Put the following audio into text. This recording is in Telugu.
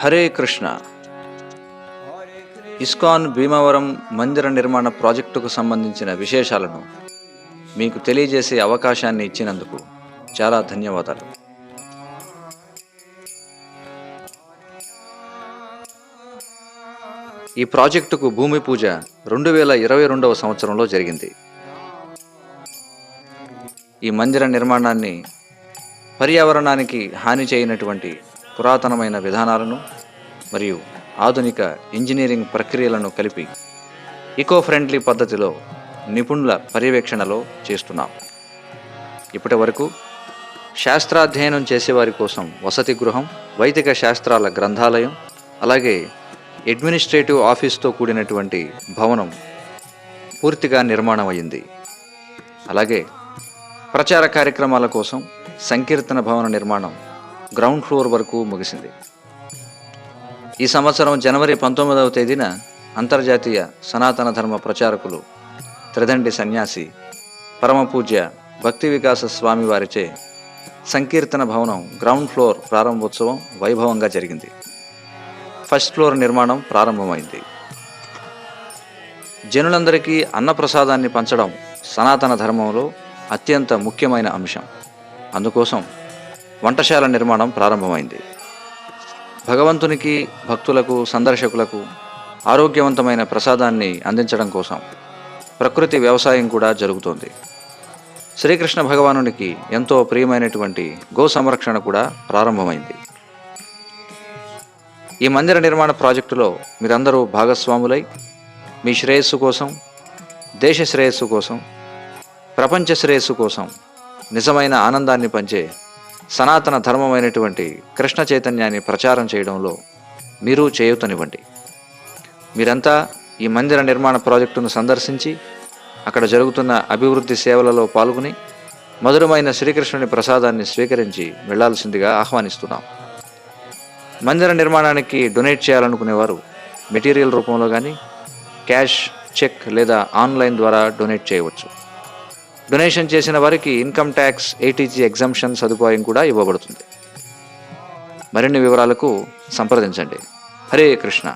హరే కృష్ణ. ఇస్కాన్ భీమవరం మందిర నిర్మాణ ప్రాజెక్టుకు సంబంధించిన విశేషాలను మీకు తెలియజేసే అవకాశాన్ని ఇచ్చినందుకు చాలా ధన్యవాదాలు. ఈ ప్రాజెక్టుకు భూమి పూజ రెండు వేల ఇరవై రెండవ సంవత్సరంలో జరిగింది. ఈ మందిర నిర్మాణాన్ని పర్యావరణానికి హాని చేయనటువంటి పురాతనమైన విధానాలను మరియు ఆధునిక ఇంజనీరింగ్ ప్రక్రియలను కలిపి ఈకో ఫ్రెండ్లీ పద్ధతిలో నిపుణుల పర్యవేక్షణలో చేస్తున్నాం. ఇప్పటి వరకు శాస్త్రాధ్యయనం చేసేవారి కోసం వసతి గృహం వైదిక శాస్త్రాల గ్రంథాలయం అలాగే అడ్మినిస్ట్రేటివ్ ఆఫీస్తో కూడినటువంటి భవనం పూర్తిగా నిర్మాణం అయింది అలాగే ప్రచార కార్యక్రమాల కోసం సంకీర్తన భవన నిర్మాణం గ్రౌండ్ ఫ్లోర్ వరకు ముగిసింది. ఈ సంవత్సరం జనవరి పంతొమ్మిదవ తేదీన అంతర్జాతీయ సనాతన ధర్మ ప్రచారకులు త్రిదండి సన్యాసి పరమపూజ్య భక్తి వికాస స్వామి వారిచే సంకీర్తన భవనం గ్రౌండ్ ఫ్లోర్ ప్రారంభోత్సవం వైభవంగా జరిగింది. ఫస్ట్ ఫ్లోర్ నిర్మాణం ప్రారంభమైంది. జనులందరికీ అన్నప్రసాదాన్ని పంచడం సనాతన ధర్మంలో అత్యంత ముఖ్యమైన అంశం. అందుకోసం వంటశాల నిర్మాణం ప్రారంభమైంది. భగవంతునికి భక్తులకు సందర్శకులకు ఆరోగ్యవంతమైన ప్రసాదాన్ని అందించడం కోసం ప్రకృతి వ్యవసాయం కూడా జరుగుతోంది. శ్రీకృష్ణ భగవానునికి ఎంతో ప్రియమైనటువంటి గో సంరక్షణ కూడా ప్రారంభమైంది. ఈ మందిర నిర్మాణ ప్రాజెక్టులో మీరందరూ భాగస్వాములై మీ శ్రేయస్సు కోసం దేశ శ్రేయస్సు కోసం ప్రపంచ శ్రేయస్సు కోసం నిజమైన ఆనందాన్ని పంచే సనాతన ధర్మమైనటువంటి కృష్ణ చైతన్యాన్ని ప్రచారం చేయడంలో మీరు చేయూతనివ్వండి. మీరంతా ఈ మందిర నిర్మాణ ప్రాజెక్టును సందర్శించి అక్కడ జరుగుతున్న అభివృద్ధి సేవలలో పాల్గొని మధురమైన శ్రీకృష్ణుని ప్రసాదాన్ని స్వీకరించి వెళ్ళాల్సిందిగా ఆహ్వానిస్తున్నాం. మందిర నిర్మాణానికి డొనేట్ చేయాలనుకునేవారు మెటీరియల్ రూపంలో కానీ క్యాష్ చెక్ లేదా ఆన్లైన్ ద్వారా డొనేట్ చేయవచ్చు. డొనేషన్ చేసిన వారికి ఇన్కమ్ ట్యాక్స్ ఏటీజీ ఎగ్జామ్షన్ సదుపాయం కూడా ఇవ్వబడుతుంది. మరిన్ని వివరాలకు సంప్రదించండి. హరే కృష్ణ.